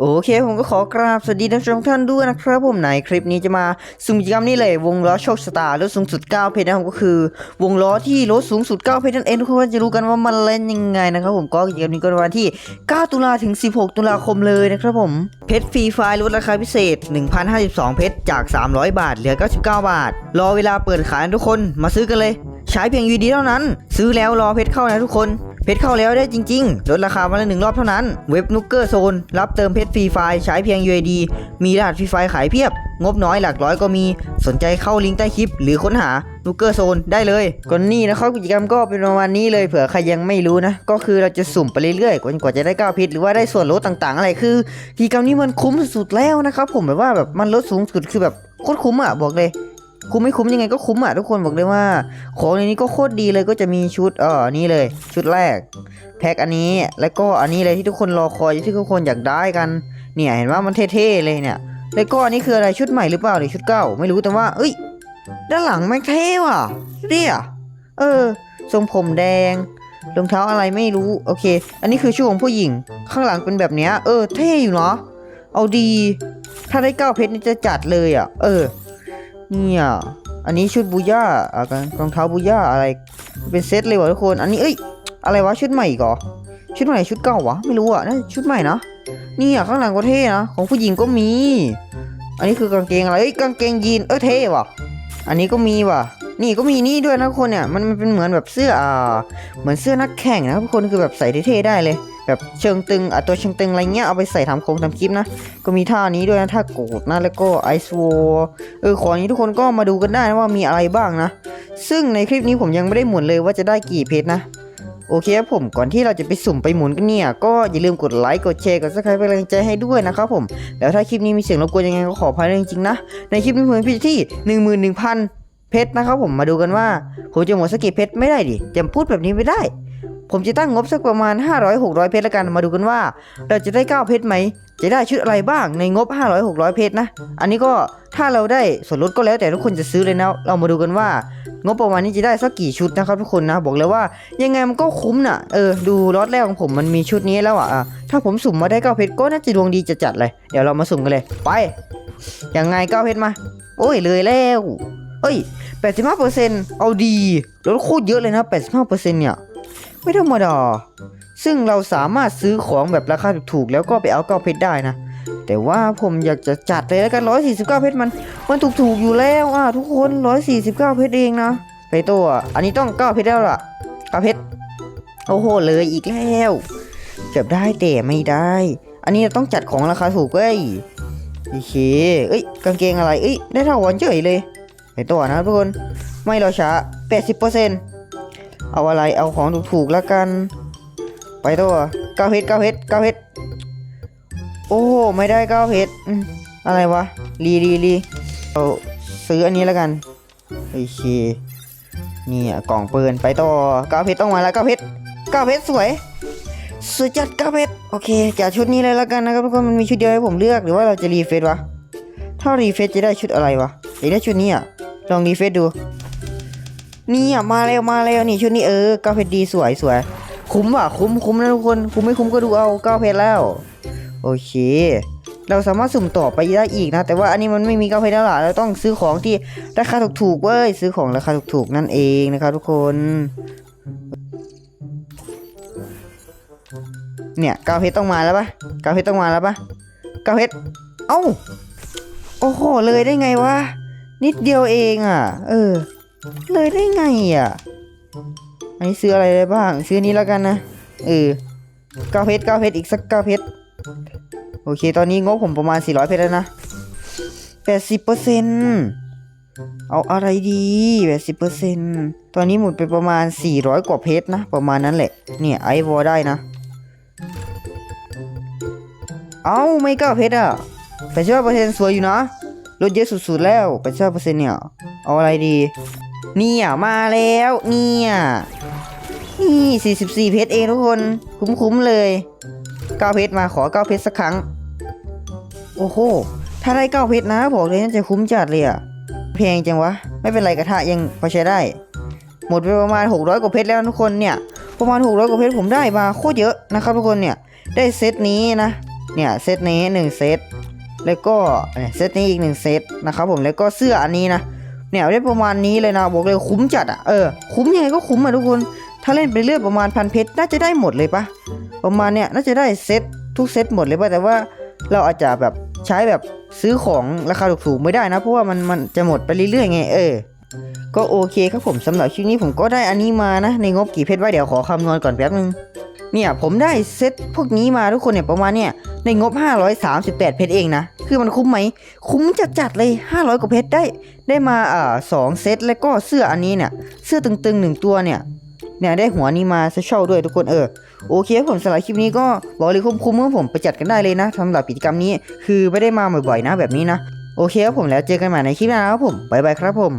โอเคผมก็ขอกราบสวัสดีท่านผู้ชมทุกท่านด้วยนะครับผมในคลิปนี้จะมาสุ่มกิจกรรมนี่เลยวงล้อโชคชะตาลดสูงสุด 9 เพชรนะครับก็คือ วงล้อที่ลดสูงสุด 9 เพชรนั่นเองทุกคนจะรู้กันว่ามันเล่นยังไงนะครับผมก็กิจกรรมนี้ก็วันที่ 9 ตุลาถึง 16 ตุลาคมเลยนะครับผมเพชรฟรีไฟล์ลดราคาพิเศษ 1,052 เพชรจาก 300 บาทเหลือ 99 บาท รอเวลาเปิดขายทุกคนมาซื้อกันเลย ใช้เพียงยูดีเท่านั้น ซื้อแล้วรอเพชรเข้านะทุกคน เพชรเข้าแล้วได้จริงๆ ลดราคามาละหนึ่งรอบเท่านั้น เว็บนุกเกอร์โซนรับเติมเพชรฟรีไฟล์ใช้เพียง UID มีรหัสฟรีไฟล์ขายเพียบ งบน้อยหลักร้อยก็มี สนใจเข้าลิงก์ใต้คลิป หรือค้นหานุกเกอร์โซนได้เลยก่อนนี้นะครับกิจกรรมก็เป็นประมาณนี้เลยเผื่อใครยังไม่รู้นะ ก็คือเราจะสุ่มไปเรื่อยๆกว่าจะได้ก้าวเพชรหรือว่าได้ส่วนลดต่างๆ อะไรคือกิจกรรมนี้มันคุ้มสุดๆแล้วนะครับผมแบบว่าแบบมันลดสูงสุดคือแบบโคตรคุ้มอะบอกเลย คุ้มไม่คุ้มยังไงก็คุ้มอะทุกคนบอกเลยว่า ของในนี้ก็โคตรดีเลยก็จะมีชุดเออนี่เลย ชุดแรก แพ็คอันนี้แล้วก็อันนี้เลยที่ทุกคนรอคอยที่ทุกคนอยากได้กัน เนี่ยเห็นว่ามันเท่ๆเลยเนี่ย แล้วก็อันนี้คืออะไรชุดใหม่หรือเปล่าหรือชุดเก่าไม่รู้แต่ว่า เอ้ย ด้านหลังแม่งเท่ว่ะเนี่ยเออ ทรงผมแดงรองเท้าอะไรไม่รู้โอเค อันนี้คือชุดของผู้หญิง ข้างหลังเป็นแบบเนี้ยเออ เท่อยู่เนาะเอาดี ถ้าได้เก้าเพชรนี่จะจัดเลยอะ เออ เนี่ย อันนี้ชุดบูย่าอะรองเท้าบูย่าอะไร เป็นเซตเลยวะทุกคน อันนี้เอ้ย อะไรวะชุดใหม่อีกเหรอชุดใหม่ชุดเก่าวะไม่รู้อะน่าชุดใหม่นะนี่อะข้างหลังก็เท่นะของผู้หญิงก็มี อันนี้คือกางเกงอะไรเอ้ยกางเกงยีนเออเท่ว่ะ อันนี้ก็มีว่ะ นี่ก็มีนี่ด้วยนะทุกคนเนี่ยมันมันเป็นเหมือนแบบเสื้ออ่าเหมือนเสื้อนักแข่งนะทุกคนคือแบบใส่เท่ๆได้เลย แบบเชิงตึงอะตัวเชิงตึงอะไรเงี้ยเอาไปใส่ทำโครงทำคลิปนะก็มีท่านี้ด้วยนะท่าโกดนะแล้วก็ไอซ์วเออของนี้ทุกคนก็มาดูกันได้นะว่ามีอะไรบ้างนะ ซึ่งในคลิปนี้ผมยังไม่ได้หมุนเลยว่าจะได้กี่เพชรนะโอเคครับผมก่อนที่เราจะไปสุ่มไปหมุนกันเนี่ย ก็อย่าลืมกดไลค์กดแชร์กดซับสไครป์เป็นกำลังใจให้ด้วยนะครับผม แล้วถ้าคลิปนี้มีเสียงรบกวนยังไงก็ขออภัยจริงๆนะ ในคลิปนี้ผมพี่ที่ 11,000 เพชรนะครับผมมาดูกันว่า ผมจะหมดสกกี่เพชรไม่ได้ดิจะพูดแบบนี้ไม่ได้ ผมจะตั้งงบสักประมาณ 500-600 เพชรแล้วกันมาดูกันว่า เราจะได้ 9 เพชรไหมจะได้ชุดอะไรบ้างในงบ 500-600 เพชรนะ อันนี้ก็ถ้าเราได้ส่วนลดก็แล้วแต่ทุกคนจะซื้อเลยนะ เรามาดูกันว่างบประมาณนี้จะได้สักกี่ชุดนะครับทุกคนนะ บอกเลยว่ายังไงมันก็คุ้มนะเออ ดูล็อตแรกของผมมันมีชุดนี้แล้วอะอะถ้าผมสุ่มมาได้9เพชรก็น่าจะดวงดีจะจัดเลย เดี๋ยวเรามาสุ่มกันเลย ไป ยังไง9เพชรมา โอ้ยเลยแล้ว เอ้ย 85%เอาดีลดโคตรเยอะเลยนะ 85%เนี่ย ไม่ธรรมดา ซึ่งเราสามารถซื้อของแบบราคาถูกๆแล้วก็ไปเอาเก้าเพชรได้นะ แต่ว่าผมอยากจะจัดเลยแล้วกัน 149 เพชรมัน มันถูกๆอยู่แล้วอะทุกคน 149 เพชรเองนะไปตัว อันนี้ต้อง9เพชรแล้วล่ะ9เพชร โอ้โห เลยอีกแล้ว เกือบได้แต่ไม่ได้ อันนี้เราต้องจัดของราคาถูกเว้ยโอเค เอ้ย กางเกงอะไร เอ้ย ได้เท่าวันเฉยเลย ไปตัวนะทุกคนไม่รอช้า 80%เอาอะไรเอาของถูกๆแล้วกัน ไปตัวเก้าเพชรเก้าเพชรเก้าเพชรโอ้ไม่ได้เก้าเพชรอะไรวะรีรีรีเอาซื้ออันนี้แล้วกันโอเคนี่อะกล่องปืนไปต่อเก้าเพชรต้องมาแล้วเก้าเพชรเก้าเพชรสวยสวยจัดเก้าเพชรโอเคจัดชุดนี้เลยแล้วกันนะครับทุกคนมันมีชุดเดียวให้ผมเลือกหรือว่าเราจะรีเฟซวะถ้ารีเฟซจะได้ชุดอะไรวะอยากได้ชุดนี้อะ ลองรีเฟซดู นี่อะมาแล้วมาแล้วนี่ชุดนี้เออเก้าเพชรดีสวยสวย คุ้มว่ะคุ้มคุ้มนะทุกคน คุ้มไม่คุ้มก็ดูเอาเก้าเพชรแล้ว โอเค เราสามารถสุ่มต่อไปได้อีกนะ แต่ว่าอันนี้มันไม่มีเก้าเพชรแล้วล่ะเราต้องซื้อของที่ราคาถูกๆเว้ยซื้อของราคาถูกๆนั่นเองนะครับทุกคนเนี่ยเก้าเพชรต้องมาแล้วปะเก้าเพชรต้องมาแล้วปะเก้าเพชรเอ้า โอ้โห เลยได้ไงวะ นิดเดียวเองอะ เออ เลยได้ไงอะ อันนี้ซื้ออะไรได้บ้าง ซื้อนี้แล้วกันนะ เออเก้าเพชรเก้าเพชรอีกสักเก้าเพชร โอเค ตอนนี้งบผมประมาณ 400 เพชรแล้วนะ 80เปอร์เซ็นเอาอะไรดี 80เปอร์เซ็นตอนนี้หมุนไปประมาณ 400 กว่าเพชรนะ ประมาณนั้นแหละ เนี่ยไอวอได้นะ เอาไม่เก้าเพชรอะ85เปอร์เซ็นสวยอยู่นะ ลดเยอะสุดๆแล้ว85เปอร์เซ็นเนี่ย เอาอะไรดี เนี่ย มาแล้ว เนี่ย นี่ 44 เพชรเองทุกคน คุ้มๆเลย9เพชรมาขอ9เพชรสักครั้ง โอ้โห ถ้าได้9เพชรนะบอกเลยน่าจะคุ้มจัดเลยอะแพงจังวะ ไม่เป็นไรกระทะยังพอใช้ได้ หมดไปประมาณ 600 กว่าเพชรแล้วทุกคนเนี่ย ประมาณ 600 กว่าเพชรผมได้มาโคตรเยอะนะครับทุกคนเนี่ย ได้เซตนี้นะ เนี่ยเซตนี้หนึ่งเซต แล้วก็เซตนี้อีกหนึ่งเซตนะครับผมแล้วก็เสื้ออันนี้นะเนี่ยได้ประมาณนี้เลยนะบอกเลยคุ้มจัดอะเออคุ้มยังไงก็คุ้มอะทุกคน ถ้าเล่นไปเรื่อยประมาณพันเพชรน่าจะได้หมดเลยปะประมาณเนี่ยน่าจะได้เซตทุกเซตหมดเลยปะแต่ว่าเราอาจจะแบบใช้แบบซื้อของราคาถูกๆไม่ได้นะ เพราะว่ามันมันจะหมดไปเรื่อยๆไงเออก็โอเคครับผมสำหรับคลิปนี้ผมก็ได้อันนี้มานะ ในงบกี่เพชรไว้เดี๋ยวขอคำนวณก่อนแป๊บนึงเนี่ยผมได้เซตพวกนี้มาทุกคนเนี่ยประมาณเนี่ยในงบ 538 เพชรเองนะ คือมันคุ้มไหม คุ้มจัดๆเลย 500 กว่าเพชรได้ ได้มาอ่าสองเซต แล้วก็เสื้ออันนี้เนี่ย เสื้อตึงๆหนึ่งตัวเนี่ย เนี่ยได้หัวนี้มาเช่าด้วยทุกคนเออ โอเคผมสำหรับคลิปนี้ก็บอกเลยคุ้มๆเมื่อผมไปจัดกันได้เลยนะสำหรับกิจกรรมนี้ คือไม่ได้มาบ่อยๆนะแบบนี้นะ โอเคครับผมแล้วเจอกันใหม่ในคลิปหน้าครับผม บ๊ายบายครับผม